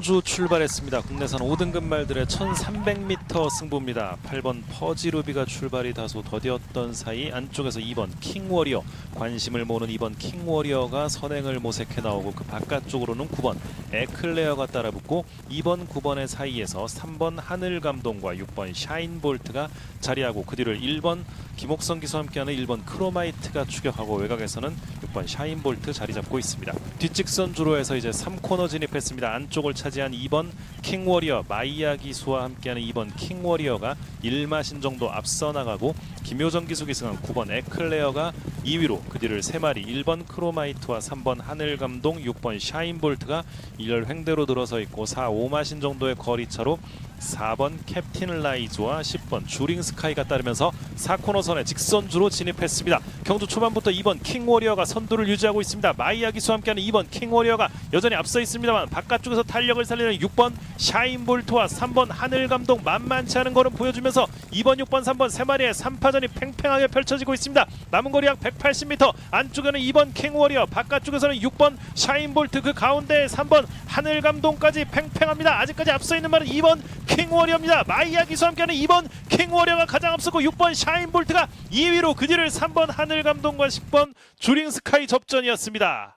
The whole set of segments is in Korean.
주 출발했습니다. 국내산 5등급 말들의 1300m 승부입니다. 8번 퍼지루비가 출발이 다소 더디었던 사이 안쪽에서 2번 킹워리어 관심을 모으는 2번 킹워리어가 선행을 모색해 나오고 그 바깥쪽으로는 9번 에클레어가 따라붙고 2번 9번의 사이에서 3번 하늘감동과 6번 샤인볼트가 자리하고 그 뒤를 1번 김옥성 기수와 함께하는 1번 크로마이트가 추격하고 외곽에서는 6번 샤인볼트 자리 잡고 있습니다. 뒷직선 주로에서 이제 3코너 진입했습니다. 안쪽을 차지한 2번 킹워리어 마이야 기수와 함께하는 2번 킹워리어가 1마신 정도 앞서 나가고 김효정 기수 기승한 9번 에클레어가 2위로 그 뒤를 3마리 1번 크로마이트와 3번 하늘감동 6번 샤인볼트가 1열 횡대로 들어서 있고 4, 5마신 정도의 거리차로 4번 캡틴 라이즈와 10번 주링 스카이가 따르면서 4코너 선에 직선주로 진입했습니다. 경주 초반부터 2번 킹워리어가 선두를 유지하고 있습니다. 마이야 기수와 함께하는 2번 킹워리어가 여전히 앞서 있습니다만 바깥쪽에서 탄력을 살리는 6번 샤인볼트와 3번 하늘감동 만만치 않은 걸음 보여주면서 2번, 6번, 3번 세 마리의 3파전이 팽팽하게 펼쳐지고 있습니다. 남은 거리 약 180m 안쪽에는 2번 킹워리어 바깥쪽에서는 6번 샤인볼트 그 가운데 3번 하늘감동까지 팽팽합니다. 아직까지 앞서 있는 말은 2번 킹 워리어입니다. 마이야 기수와 함께하는 2번 킹워리어가 가장 앞서고 6번 샤인볼트가 2위로 그 뒤를 3번 하늘감동과 10번 주링스카이 접전이었습니다.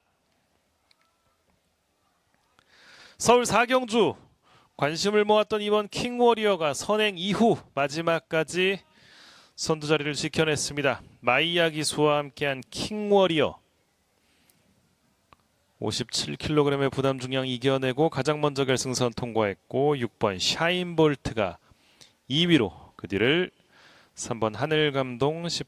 서울 사경주 관심을 모았던 이번 킹워리어가 선행 이후 마지막까지 선두 자리를 지켜냈습니다. 마이야 기수와 함께한 킹워리어 57kg의 부담 중량 이겨내고 가장 먼저 결승선 통과했고 6번 샤인볼트가 2위로 그 뒤를 3번 하늘감동